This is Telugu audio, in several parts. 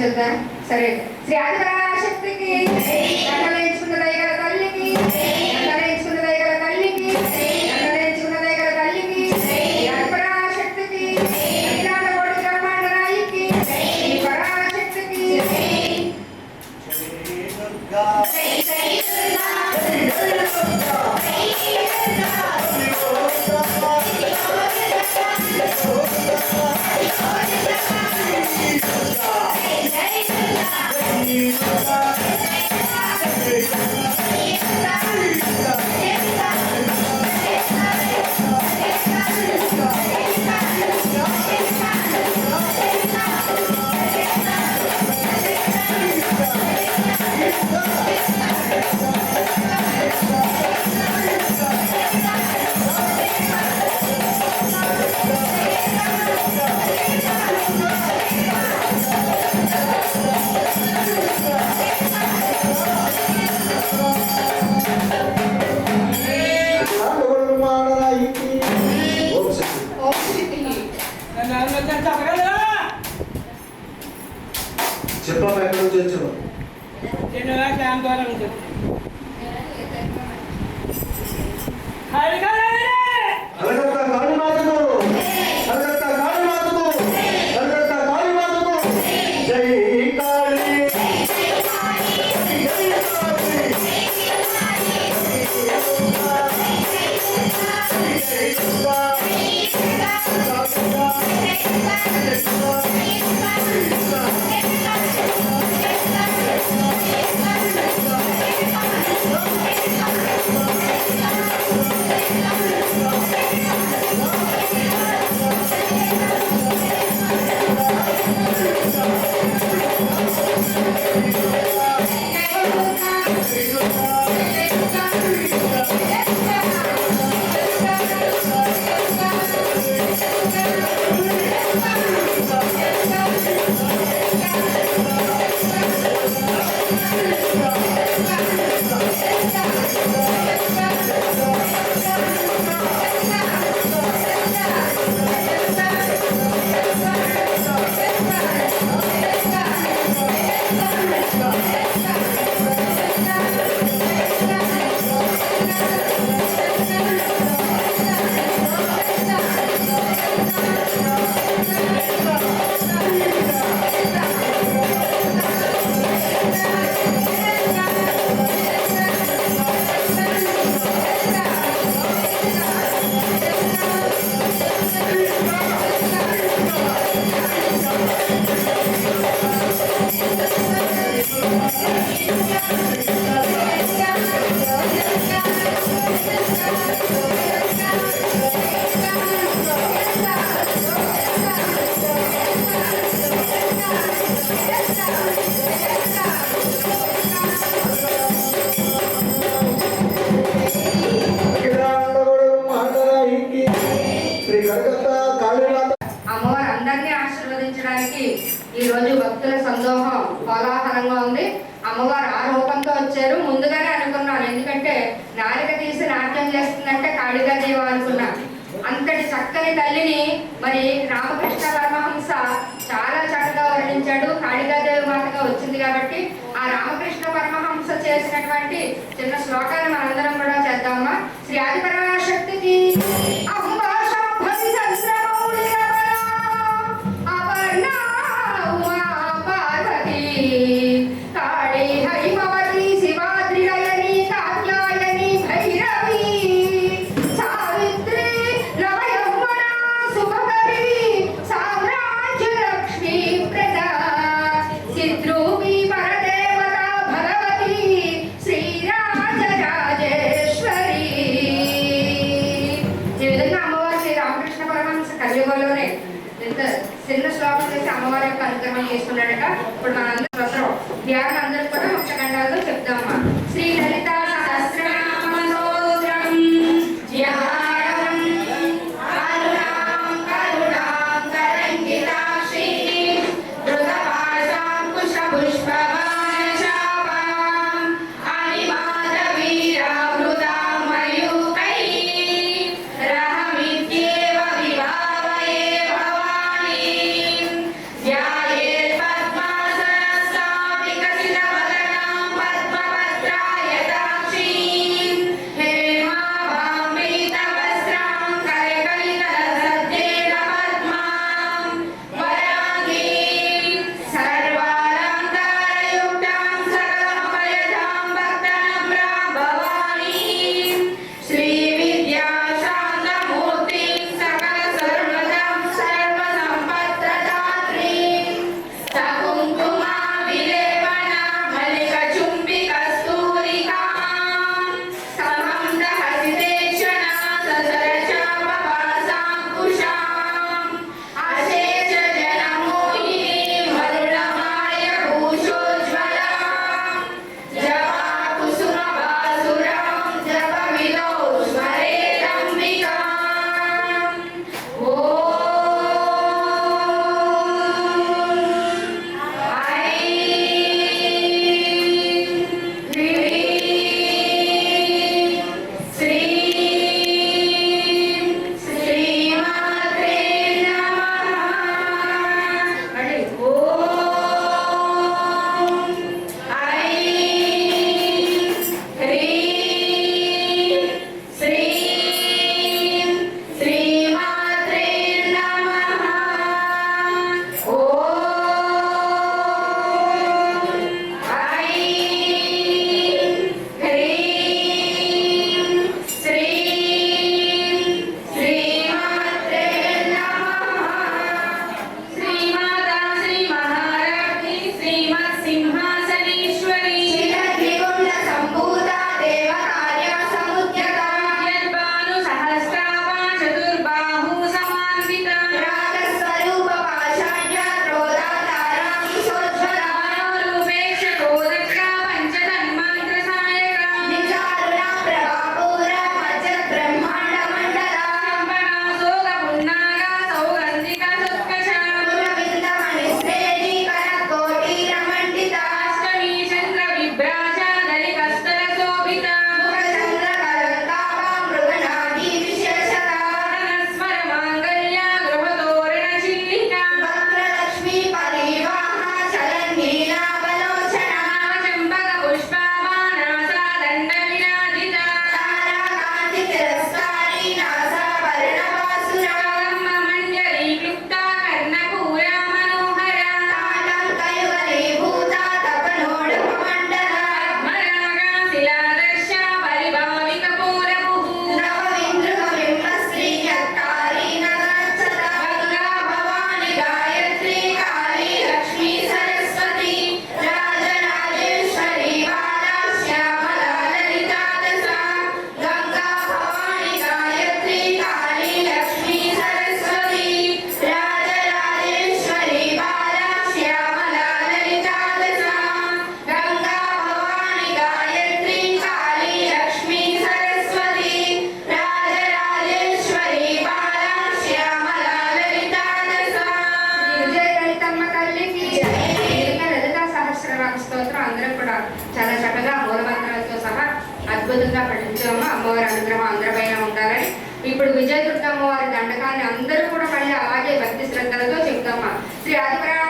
चलता है सर श्री आदि आशक्ति की చెప్పమ్మా ఎక్కడ నుంచి వచ్చావు? హరిగా అర్థం చేస్తుందంటే కాళిగా దేవ అనుకున్నా. అంతటి చక్కని తల్లిని మరి రామకృష్ణ పరమహంస చాలా చక్కగా వర్ణించాడు. కాళిదాదేవి మాటగా వచ్చింది కాబట్టి ఆ రామకృష్ణ పరమహంస చేసినటువంటి చిన్న శ్లోకాన్ని మనందరం కూడా చేద్దామా? శ్రీ ఆదిపరమ తల్లికి రజత సహస్రనామ స్తోత్రం అందరం కూడా చాలా చక్కగా మూలమంత్రాలతో సహా అద్భుతంగా పఠించాము. అమ్మవారి అనుగ్రహం అందరిపైన ఉండాలని. ఇప్పుడు విజయ దుర్గమ్మ వారి దండకాన్ని అందరూ కూడా మళ్ళీ అలాగే భక్తి శ్రద్ధలతో చెప్తామా? శ్రీ ఆదివరా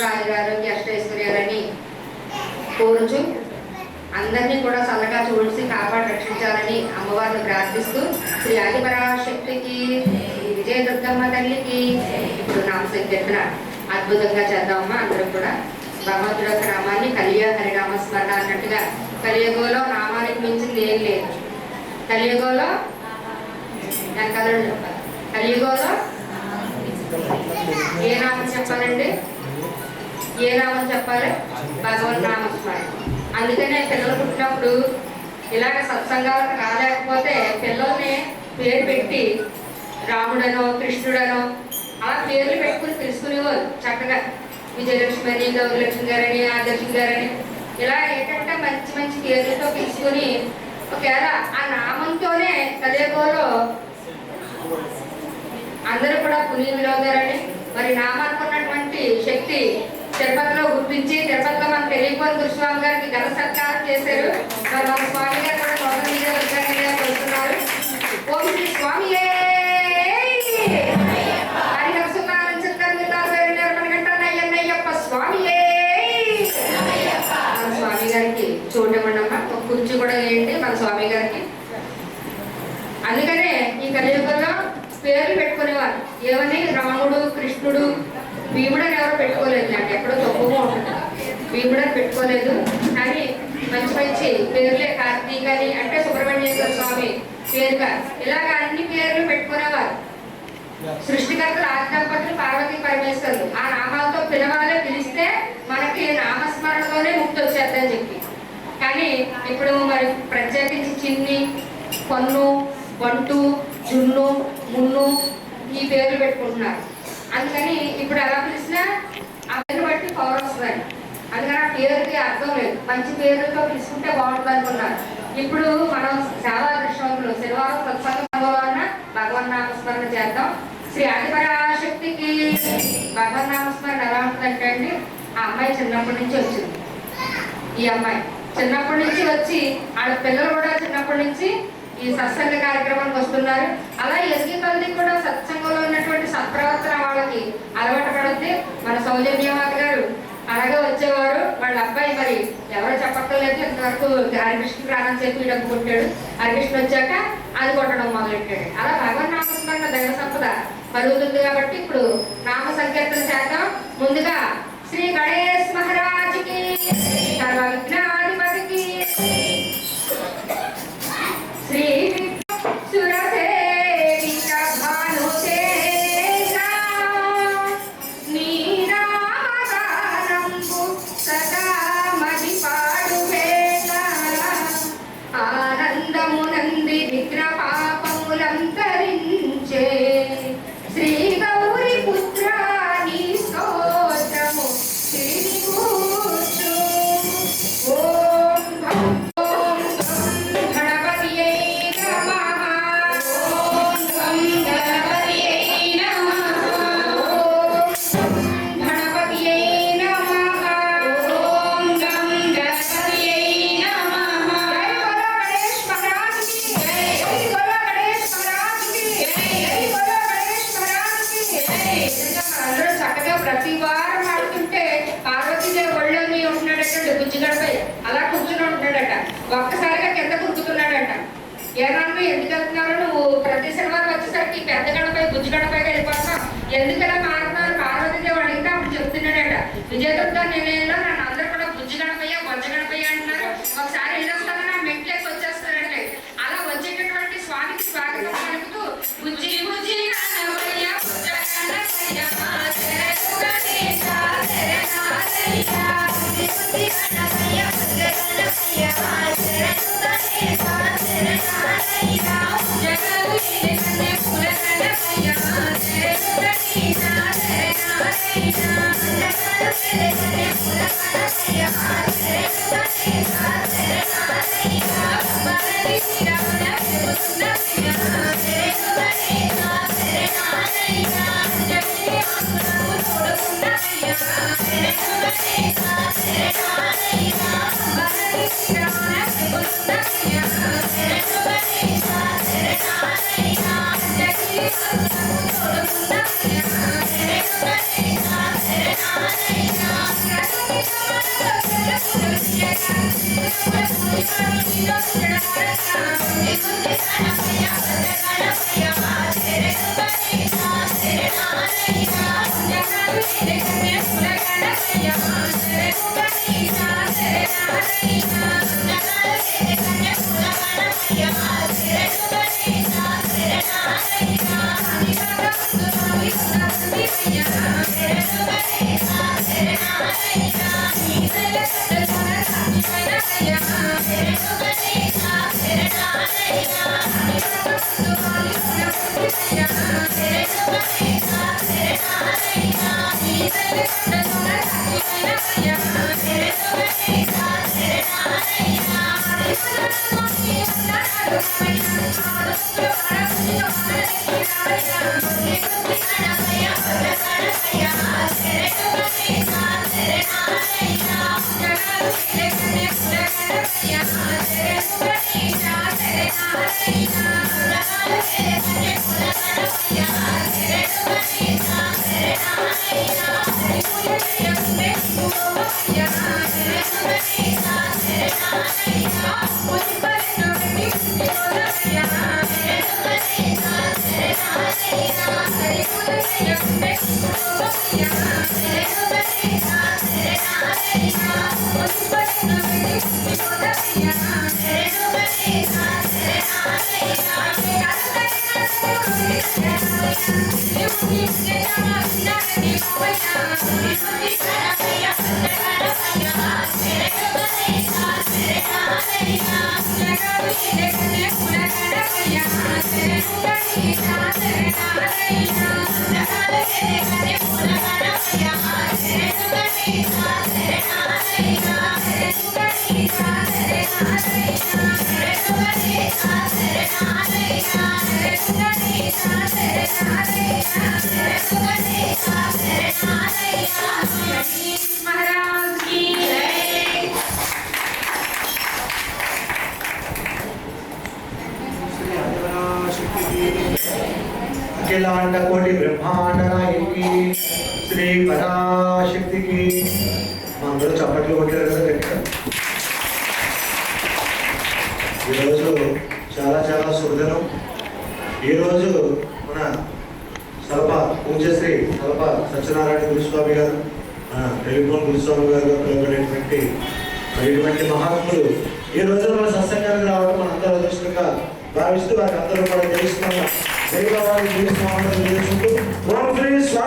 అందరికీ కూడా ఆయురారోగ్య అష్టైశ్వర్యాలని కోరుచు అందరినీ కూడా చల్లగా చూసి కాపాడి రక్షించాలని అమ్మవారిని ప్రార్థిస్తూ శ్రీ ఆదిపరాశక్తికి విజయ దుర్గమ్మ తల్లికి ఇప్పుడు నామ అద్భుతంగా చేద్దామమ్మా. అందరూ కూడా భగవంతుడి యొక్క నామాన్ని కలియ హరినామ స్మరణ అన్నట్టుగా కలియుగంలో నామానికి మించింది ఏం లేదు. కలియుగంలో దాని కలియుగంలో ఏ నామం చెప్పాలండి? ఏ నామం చెప్పాలి భగవన్ నామస్మరణ అందుకనే పిల్లలు పుట్టినప్పుడు ఇలాగ సత్సంగాలకు రాలేకపోతే పిల్లల్ని పేరు పెట్టి రాముడనో కృష్ణుడనో అలా పేర్లు పెట్టుకుని పిలుచుకునేవారు చక్కగా. విజయలక్ష్మి అని గౌరలక్ష్మి గారని ఆదర్శి గారని. ఇలా ఏంటంటే మంచి మంచి పేర్లతో పిలుచుకొని ఒకవేళ ఆ నామంతోనే కలియుగంలో అందరూ కూడా పునీతులు అవుతారని మరి నామానికి ఉన్నటువంటి శక్తి తిరుపతిలో గుర్తించి తిరుపతిలో మన తెలియకొని గురుస్వామి గారికి ఘన సత్కారం చేశారు. మరి మన స్వామి గారు కూడా మొదటి మీద వచ్చారని కోరుతున్నారు ఓం శ్రీ స్వామి హరిహర సుందరం చిత్తమితాలు నిర్మణ గంటన్నయ్యన్నయ్యప్ప స్వామి స్వామి గారికి చూడమన్నమ్మా ఒక కుర్చీ కూడా వేయండి మన స్వామి గారికి. అందుకనే ఈ కలియుగంలో పేర్లు పెట్టుకునేవారు. ఏమని? రాముడు కృష్ణుడు భీముడు అని ఎవరు పెట్టుకోలేదు అంటే ఎక్కడో తక్కువగా ఉంటుంది. భీముడు అని పెట్టుకోలేదు. కానీ మంచి మంచి పేర్లే కార్తీక్ అని అంటే సుబ్రహ్మణ్యేశ్వర స్వామి పేరుగా ఇలాగ అన్ని పేర్లు పెట్టుకునేవారు. సృష్టికర్తలు ఆది దంపతులు పార్వతీ పరమేశ్వరులు. ఆ నామాలతో పిలవాలే పిలిస్తే మనకి నామస్మరణలోనే ముక్తి వచ్చేద్దని చెప్పి. కానీ ఇప్పుడు మరి ప్రత్యేకించి చిన్ని పన్ను బంటు జున్ను మున్ను ఈ పేర్లు పెట్టుకుంటున్నారు. అందుకని ఇప్పుడు ఎలా పిలిచినా ఆ పేరు బట్టి పవర్ వస్తుందని అందుకని ఆ పేరుకి అర్థం లేదు. మంచి పేరుతో పిలుచుకుంటే బాగుంటుంది అనుకున్నారు. ఇప్పుడు మనం చాలా అదృష్టవంతులు శనివారం సత్సంగంలో ఉన్న భగవన్ నామస్మరణ చేద్దాం. శ్రీ ఆదిపరాశక్తికి భగవన్ నామస్మరణ ఎలా ఉంటుందంటే అండి ఆ అమ్మాయి చిన్నప్పటి నుంచి వచ్చింది. ఈ అమ్మాయి చిన్నప్పటి నుంచి వచ్చి వాళ్ళ పిల్లలు కూడా చిన్నప్పటి నుంచి ఈ సత్సంగ కార్యక్రమానికి వస్తున్నారు. అలా ఎదిగి కొద్ది కూడా సత్సంగంలో ఉన్నటువంటి సత్ప్రవర్తన వాళ్ళకి అలవాటు పడితే మన సౌజన్యవాత గారు అలాగే వచ్చేవారు. వాళ్ళ అబ్బాయి మరి ఎవరో చెప్పక్కర్లేదు ఇంతవరకు హరికృష్ణ ప్రాణం చెప్పి డబ్బు కొట్టాడు హరికృష్ణ వచ్చాక అది కొట్టడం మొదలెట్టాడు. అలా భగవన్ నామస్మరణ దైవ సంపద కలుగుతుంది కాబట్టి ఇప్పుడు నామ సంకీర్తన చేద్దాం. ముందుగా శ్రీ గణేష్ మహారాజ్కి సర్వ విఘ్నాధిపతికి It's అఖిలాండ కోటి బ్రహ్మాండ నాయకి శ్రీ కళాశక్తికి అందరూ చప్పట్లు కొట్టారు కదా ఈరోజు చాలా చాలా శుభదనం ఈరోజు మన సలప పూజశ్రీ సలప సత్యనారాయణ గురుస్వామి గారు టెలిఫోన్ గురుస్వామి గారు పిలువబడేటువంటి ఇటువంటి మహాత్ములు ఈ రోజు మన సత్సంగానికి రావడం మనందరూ అదృష్టంగా భావిస్తూ వారికి అందరూ కూడా తెలుస్తున్నాం దైవాన్ని జీవిస్తున్నామని తెలుసుకుంటూ ఓం స్వామి